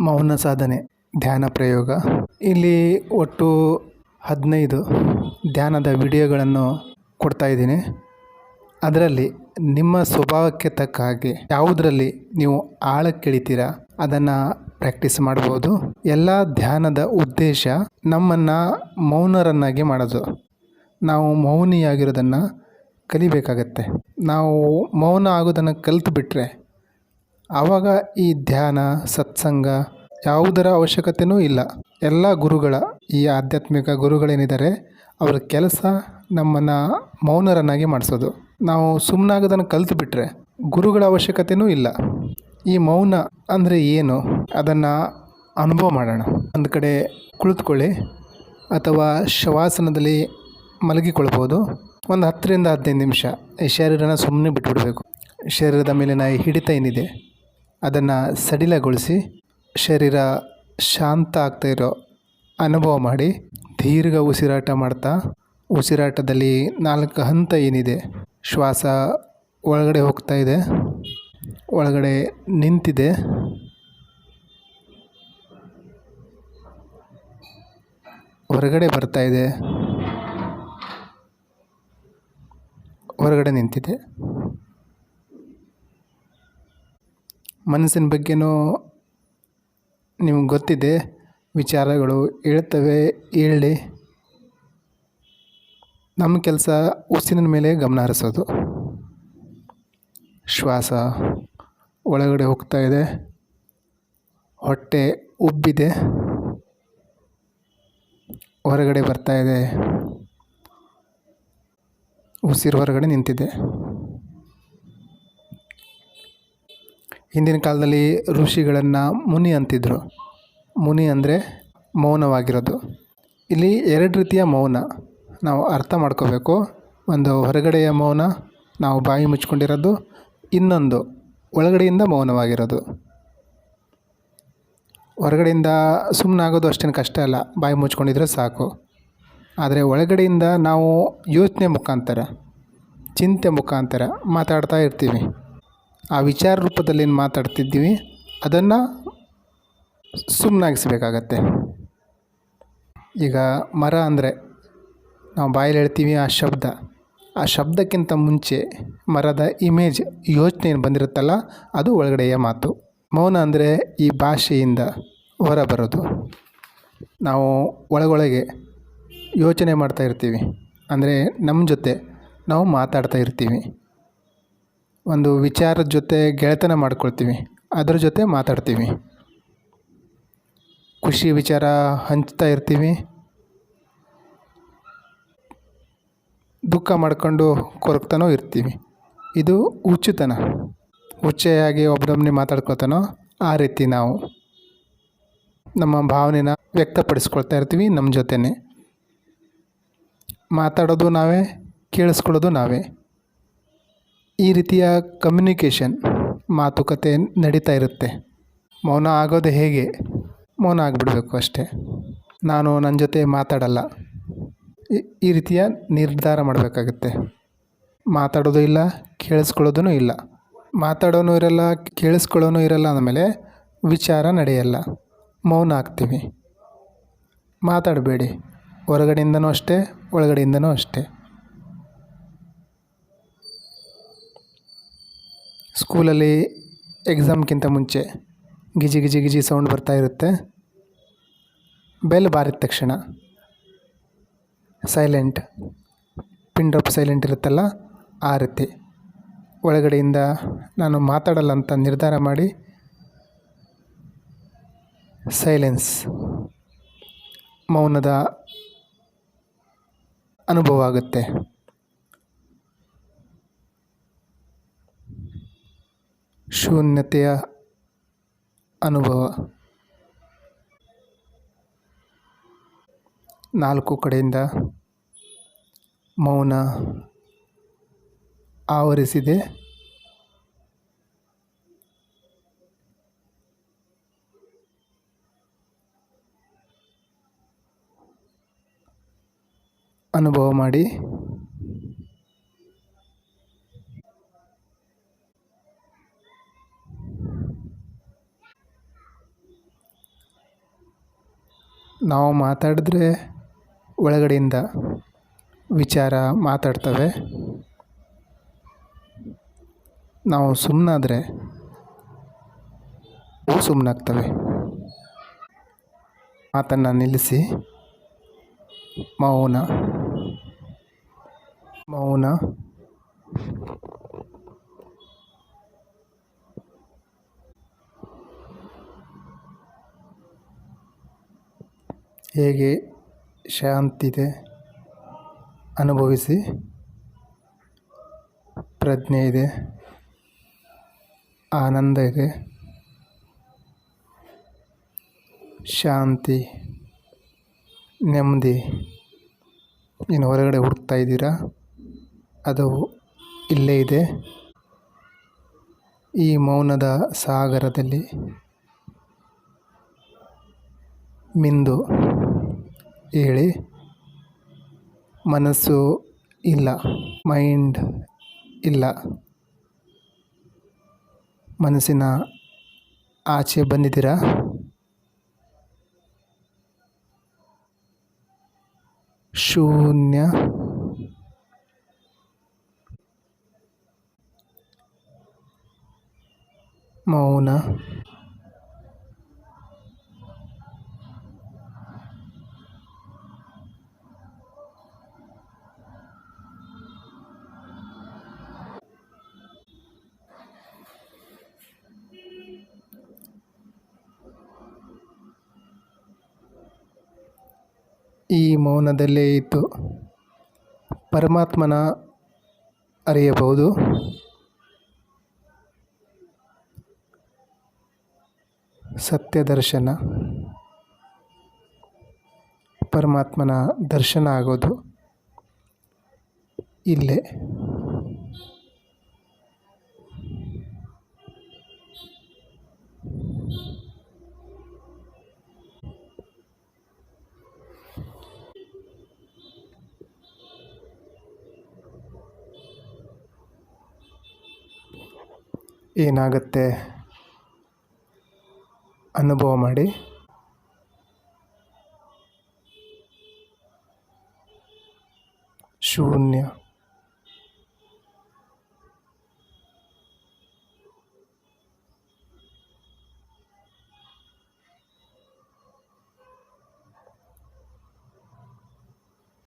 ಮೌನ ಸಾಧನೆ, ಧ್ಯಾನ ಪ್ರಯೋಗ. ಇಲ್ಲಿ ಒಟ್ಟು ಹದಿನೈದು ಧ್ಯಾನದ ವಿಡಿಯೋಗಳನ್ನು ಕೊಡ್ತಾ ಇದ್ದೀನಿ. ಅದರಲ್ಲಿ ನಿಮ್ಮ ಸ್ವಭಾವಕ್ಕೆ ತಕ್ಕ ಹಾಗೆ ಯಾವುದರಲ್ಲಿ ನೀವು ಆಳಕ್ಕೆ ಇಳಿತೀರಾ ಅದನ್ನು ಪ್ರಾಕ್ಟೀಸ್ ಮಾಡ್ಬೋದು. ಎಲ್ಲ ಧ್ಯಾನದ ಉದ್ದೇಶ ನಮ್ಮನ್ನು ಮೌನರನ್ನಾಗಿ ಮಾಡೋದು. ನಾವು ಮೌನಿಯಾಗಿರೋದನ್ನು ಕಲಿಬೇಕಾಗತ್ತೆ. ನಾವು ಮೌನ ಆಗೋದನ್ನು ಕಲಿತು ಬಿಟ್ಟರೆ ಆವಾಗ ಈ ಧ್ಯಾನ, ಸತ್ಸಂಗ ಯಾವುದರ ಅವಶ್ಯಕತೆಯೂ ಇಲ್ಲ. ಎಲ್ಲ ಗುರುಗಳ, ಈ ಆಧ್ಯಾತ್ಮಿಕ ಗುರುಗಳೇನಿದ್ದಾರೆ, ಅವರ ಕೆಲಸ ನಮ್ಮನ್ನು ಮೌನರನ್ನಾಗಿ ಮಾಡಿಸೋದು. ನಾವು ಸುಮ್ಮನಾಗೋದನ್ನು ಕಲಿತು ಬಿಟ್ಟರೆ ಗುರುಗಳ ಅವಶ್ಯಕತೆಯೂ ಇಲ್ಲ. ಈ ಮೌನ ಅಂದರೆ ಏನು? ಅದನ್ನು ಅನುಭವ ಮಾಡೋಣ. ಒಂದು ಕಡೆ ಕುಳಿತುಕೊಳ್ಳಿ, ಅಥವಾ ಶವಾಸನದಲ್ಲಿ ಮಲಗಿಕೊಳ್ಬೋದು. ಒಂದು ಹತ್ತರಿಂದ ಹದಿನೈದು ನಿಮಿಷ. ಈ ಶರೀರನ ಸುಮ್ಮನೆ ಬಿಟ್ಬಿಡಬೇಕು. ಶರೀರದ ಮೇಲಿನ ಹಿಡಿತ ಏನಿದೆ? ಅದನ್ನು ಸಡಿಲಗೊಳಿಸಿ ಶರೀರ ಶಾಂತ ಆಗ್ತಾ ಇರೋ ಅನುಭವ ಮಾಡಿ ದೀರ್ಘ ಉಸಿರಾಟ ಮಾಡ್ತಾ ಉಸಿರಾಟದಲ್ಲಿ ನಾಲ್ಕು ಹಂತ ಏನಿದೆ, ಶ್ವಾಸ ಒಳಗಡೆ ಹೋಗ್ತಾ ಇದೆ, ಒಳಗಡೆ ನಿಂತಿದೆ. ಹೊರಗಡೆ ಬರ್ತಾ ಇದೆ. ಹೊರಗಡೆ ನಿಂತಿದೆ. ಮನಸ್ಸಿನ ಬಗ್ಗೆನೂ ನಿಮ್ಗೆ ಗೊತ್ತಿದೆ, ವಿಚಾರಗಳು ಹೇಳ್ತವೆ, ಹೇಳಿ. ನಮ್ಮ ಕೆಲಸ ಉಸಿರಿನ ಮೇಲೆ ಗಮನ ಹರಿಸೋದು. ಶ್ವಾಸ ಒಳಗಡೆ ಹೋಗ್ತಾ ಇದೆ. ಹೊಟ್ಟೆ ಉಬ್ಬಿದೆ. ಹೊರಗಡೆ ಬರ್ತಾ ಇದೆ. ಉಸಿರು ಹೊರಗಡೆ ನಿಂತಿದೆ. ಹಿಂದಿನ ಕಾಲದಲ್ಲಿ ಋಷಿಗಳನ್ನು ಮುನಿ ಅಂತಿದ್ರು. ಮುನಿ ಅಂದರೆ ಮೌನವಾಗಿರೋದು. ಇಲ್ಲಿ ಎರಡು ರೀತಿಯ ಮೌನ ನಾವು ಅರ್ಥ ಮಾಡ್ಕೋಬೇಕು. ಒಂದು ಹೊರಗಡೆಯ ಮೌನ, ನಾವು ಬಾಯಿ ಮುಚ್ಕೊಂಡಿರೋದು. ಇನ್ನೊಂದು ಒಳಗಡೆಯಿಂದ ಮೌನವಾಗಿರೋದು. ಹೊರಗಡೆಯಿಂದ ಸುಮ್ಮನಾಗೋದು ಅಷ್ಟೇನು ಕಷ್ಟ ಅಲ್ಲ. ಬಾಯಿ ಮುಚ್ಕೊಂಡಿದ್ರೆ ಸಾಕು. ಆದರೆ ಒಳಗಡೆಯಿಂದ ನಾವು ಯೋಚನೆ ಮುಖಾಂತರ, ಚಿಂತೆ ಮುಖಾಂತರ ಮಾತಾಡ್ತಾ ಇರ್ತೀವಿ. ಆ ವಿಚಾರ ರೂಪದಲ್ಲಿ ಏನು ಮಾತಾಡ್ತಿದ್ದೀವಿ, ಅದನ್ನು ಸುಮ್ಮನಾಗಿಸ್ಬೇಕಾಗತ್ತೆ ಈಗ ಮರ ಅಂದರೆ ನಾವು ಬಾಯಲ್ಲಿ ಹೇಳ್ತೀವಿ ಆ ಶಬ್ದ. ಆ ಶಬ್ದಕ್ಕಿಂತ ಮುಂಚೆ ಮರದ ಇಮೇಜ್ ಯೋಚನೆ ಏನು ಬಂದಿರುತ್ತಲ್ಲ, ಅದು ಒಳಗಡೆಯ ಮಾತು. ಮೌನ ಅಂದರೆ ಈ ಭಾಷೆಯಿಂದ ಹೊರಬರೋದು. ನಾವು ಒಳಗೊಳಗೆ ಯೋಚನೆ ಮಾಡ್ತಾ ಇರ್ತೀವಿ. ಅಂದರೆ ನಮ್ಮ ಜೊತೆ ನಾವು ಮಾತಾಡ್ತಾ ಇರ್ತೀವಿ. ಒಂದು ವಿಚಾರದ ಜೊತೆ ಗೆಳೆತನ ಮಾಡ್ಕೊಳ್ತೀವಿ. ಅದ್ರ ಜೊತೆ ಮಾತಾಡ್ತೀವಿ. ಖುಷಿ ವಿಚಾರ ಹಂಚ್ತಾ ಇರ್ತೀವಿ. ದುಃಖ ಮಾಡ್ಕೊಂಡು ಕೊರಗ್ತಾನೂ ಇರ್ತೀವಿ. ಇದು ಹುಚ್ಚುತನ. ಹುಚ್ಚೆಯಾಗಿ ಒಬ್ಬರೊಬ್ಬನೇ ಮಾತಾಡ್ಕೊಳ್ತಾನೋ ಆ ರೀತಿ ನಾವು ನಮ್ಮ ಭಾವನೆನ ವ್ಯಕ್ತಪಡಿಸ್ಕೊಳ್ತಾ ಇರ್ತೀವಿ ನಮ್ಮ ಜೊತೆನೇ. ಮಾತಾಡೋದು ನಾವೇ, ಕೇಳಿಸ್ಕೊಳ್ಳೋದು ನಾವೇ. ಈ ರೀತಿಯ ಕಮ್ಯುನಿಕೇಷನ್ ಮಾತುಕತೆ ನಡೀತಾ ಇರುತ್ತೆ. ಮೌನ ಆಗೋದು ಹೇಗೆ? ಮೌನ ಆಗಿಬಿಡಬೇಕು ಅಷ್ಟೇ. ನಾನು ನನ್ನ ಜೊತೆ ಮಾತಾಡಲ್ಲ. ಈ ರೀತಿಯ ನಿರ್ಧಾರ ಮಾಡಬೇಕಾಗತ್ತೆ. ಮಾತಾಡೋದು ಇಲ್ಲ ಕೇಳಿಸ್ಕೊಳ್ಳೋದೂ ಇಲ್ಲ. ಮಾತಾಡೋನು ಇರಲ್ಲ, ಕೇಳಿಸ್ಕೊಳ್ಳೋನು ಇರಲ್ಲ ಅಂದಮೇಲೆ ವಿಚಾರ ನಡೆಯಲ್ಲ. ಮೌನ ಆಗ್ತೀವಿ. ಮಾತಾಡಬೇಡಿ. ಹೊರಗಡೆಯಿಂದನೂ ಅಷ್ಟೇ, ಒಳಗಡೆಯಿಂದನೂ ಅಷ್ಟೇ. ಸ್ಕೂಲಲ್ಲಿ ಎಕ್ಸಾಮ್ಗಿಂತ ಮುಂಚೆ ಗಿಜಿ ಗಿಜಿ ಗಿಜಿ ಸೌಂಡ್ ಬರ್ತಾ ಇರುತ್ತೆ. ಬೆಲ್ ಬಾರಿದ ತಕ್ಷಣ ಸೈಲೆಂಟ್, ಪಿನ್ ಡ್ರಾಪ್ ಸೈಲೆಂಟ್ ಇರುತ್ತಲ್ಲ, ಆ ರೀತಿ. ಒಳಗಡೆಯಿಂದ ನಾನು ಮಾತಾಡಲ್ಲ ಅಂತ ನಿರ್ಧಾರ ಮಾಡಿ ಸೈಲೆನ್ಸ್, ಮೌನದ ಅನುಭವ ಆಗುತ್ತೆ. ಶೂನ್ಯತೆಯ ಅನುಭವ. ನಾಲ್ಕು ಕಡೆಯಿಂದ ಮೌನ ಆವರಿಸಿದೆ. ಅನುಭವ ಮಾಡಿ ನಾವು ಮಾತಾಡಿದ್ರೆ ಒಳಗಡೆಯಿಂದ ವಿಚಾರ ಮಾತಾಡ್ತವೆ. ನಾವು ಸುಮ್ಮನಾದರೆ ಅವು ಸುಮ್ಮನಾಗ್ತವೆ ಮಾತನ್ನು ನಿಲ್ಲಿಸಿ. ಮೌನ. ಮೌನ. ಹೇಗೆ ಶಾಂತಿದೆ ಅನುಭವಿಸಿ ಪ್ರಜ್ಞೆ ಇದೆ, ಆನಂದ ಇದೆ, ಶಾಂತಿ, ನೆಮ್ಮದಿ ನೀನು ಹೊರಗಡೆ ಹುಡ್ತಾ ಇದ್ದೀರಾ? ಅದು ಇಲ್ಲೇ ಇದೆ. ಈ ಮೌನದ ಸಾಗರದಲ್ಲಿ ಮಿಂದು ಹೇಳಿ. ಮನಸ್ಸು ಇಲ್ಲ ಮೈಂಡ್ ಇಲ್ಲ. ಮನಸ್ಸಿನ ಆಚೆ ಬಂದಿದ್ದೀರಾ? ಶೂನ್ಯ. ಮೌನ. ಈ ಮೌನದಲ್ಲೇ ಇದ್ದು ಪರಮಾತ್ಮನ ಅರಿಯಬಹುದು. ಸತ್ಯ ದರ್ಶನ ಪರಮಾತ್ಮನ ದರ್ಶನ ಆಗೋದು ಇಲ್ಲೇ. ಏನಾಗುತ್ತೆ? ಅನುಭವ ಮಾಡಿ. ಶೂನ್ಯ.